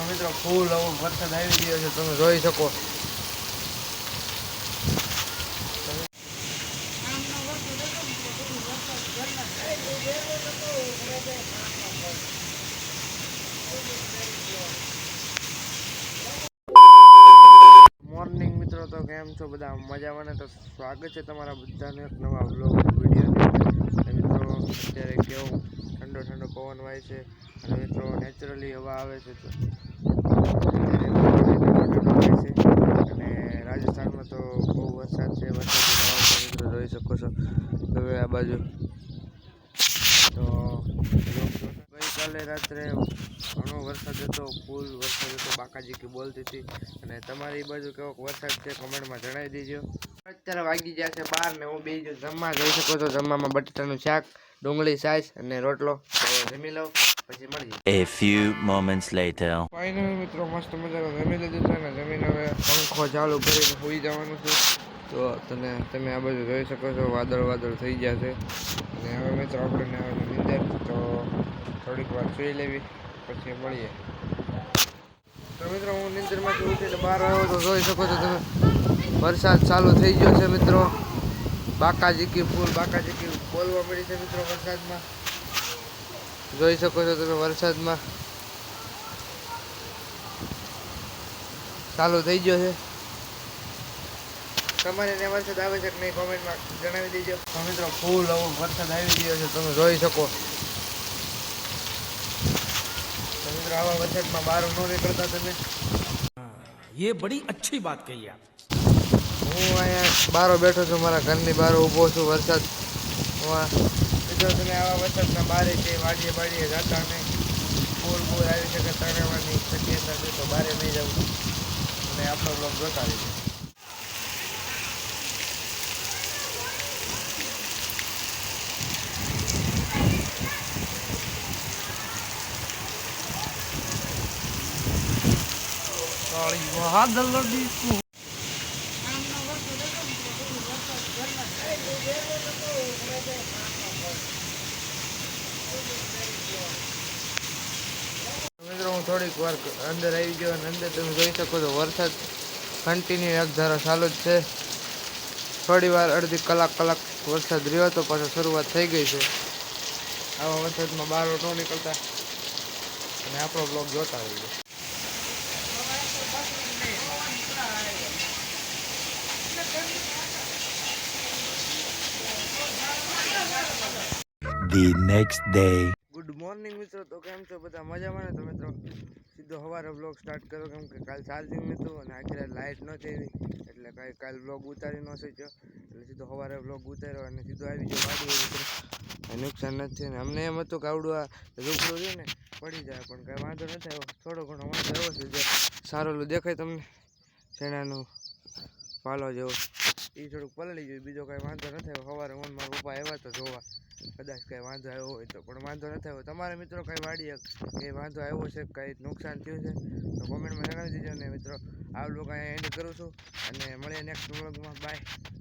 તો મિત્રો ફૂલ આવો વરસાદ આવી ગયો છે, તમે જોઈ શકો. મોર્નિંગ મિત્રો, તો કેમ છો બધા? મજામાં ને? તો સ્વાગત છે તમારા બધાને એક નવા બ્લોગ વીડિયો મિત્રો, અત્યારે કેવો? ઠંડો ઠંડો પવન વાય છે. અને મિત્રો નેચરલી હવા આવે છે તો અને રાજસ્થાનમાં તો બહુ વરસાદ છે, વરસાદ મિત્રો જોઈ શકો છો. હવે આ બાજુ ગઈકાલે રાત્રે ઘણો વરસાદ હતો ફૂલ વરસાદ હતો બાકાજી કે બોલતી હતી. અને તમારી બાજુ કેવો વરસાદ છે કમેન્ટમાં જણાવી દેજો. અત્યારે વાગી ગયા છે બાર ને હું બે જમવા જઈ શકો છો. જમવામાં બટેટાનું શાક ડુંગળી સાઈસ અને રોટલો. જમી લઉં પછી મળીએ. A few moments later. Final મિત્રો મસ્ત મજાનો જમી લીધું છે અને જમીને હવે પંખો ચાલુ કરીને સુઈ જવાનું છે. તો તને તમે આ બાજુ જોઈ શકો છો વાદળ વાદળ થઈ ગયા છે. અને હવે મિત્રો આપણે હવે તો થોડીક વાર સુઈ લેવી, પછી મળીએ. તો મિત્રો, હું નિંદરમાંથી ઉઠીને બહાર આવ્યો તો જોઈ શકો છો તમે, વરસાદ ચાલુ થઈ ગયો છે મિત્રો. બાકાજીકી ફૂલ બાકાજીકી બોલવા મળી છે મિત્રો વરસાદમાં. જોઈ શકો છો તમે વરસાદમાં. ચાલુ થઈ ગયો છે. તમારે ત્યાં વરસાદ આવે છે કે નહીં કોમેન્ટમાં જણાવી દેજો. મિત્રો ફૂલ આવો વરસાદ આવી ગયો છે તમે જોઈ શકો. તો મિત્રો આવા વરસાદમાં બહાર ન નીકળતા તમે. એ બડી અચ્છી વાત કહી આપ. હું અહીંયા બારો બેઠો છું મારા ઘરની બહાર ઊભો છું વરસાદ. મિત્રો તમે આવા વરસાદના બારે છે વાડીએ વાડીએ જાતા નહીં. ફૂલ ફૂલ આવી શકે તણાવવાની શક્યતા છે તો બારે નહીં જવું અને આપણો બ્લોગ જોતા રહીશું રહીએ મિત્રો, હું થોડીક વાર અંદર આવી ગયો અને અંદર તમે જોઈ શકો છો, વરસાદ કન્ટિન્યુ એક ધારો ચાલુ જ છે. થોડી વાર અડધી કલાક કલાક વરસાદ રહ્યો હતો પાછો શરૂઆત થઈ ગઈ છે. આવા વરસાદમાં બહાર ન નીકળતા. અને આપણો બ્લોગ જોતા રહીએ. The next day good morning મિત્રો. તો કેમ છો? બધા મજામાં ને? તો મિત્રો, સીધો સવારે બ્લોગ સ્ટાર્ટ કરો કેમ કે કાલ ચાર્જિંગ નહોતું અને આખી રાત લાઇટ નહોતી એવી એટલે કાંઈ કાલ બ્લોગ ઉતારી ન શક્યો. એટલે સીધો સવારે બ્લોગ ઉતાર્યો અને સીધો આવી ગયો વાડી મિત્રો. નુકસાન નથી ને અમને એમ હતું કે આવડું આ રૂપડું રહ્યું ને, પડી જાય. પણ કાંઈ વાંધો નથી આવ્યો. થોડો ઘણો વાંધો એવો છે જે સારું દેખાય તમને. શેણાનું પાલો જેવો. એ થોડુંક પલળી ગયું. બીજો કાંઈ વાંધો નથી સવારે ને પપ્પા આવ્યા તો જોવા. કદાચ કંઈ વાંધો આવ્યો હોય તો, પણ વાંધો નથી આવ્યો તમારે મિત્રો કંઈ વાડીએ કે વાંધો આવ્યો છે, કંઈ નુકસાન થયું છે, તો કોમેન્ટમાં જણાવી દેજો ને મિત્રો. આ લોકો અહીંયા એન્ડ કરું છું, અને મળીએ નેક્સ્ટ વ્લોગમાં બાય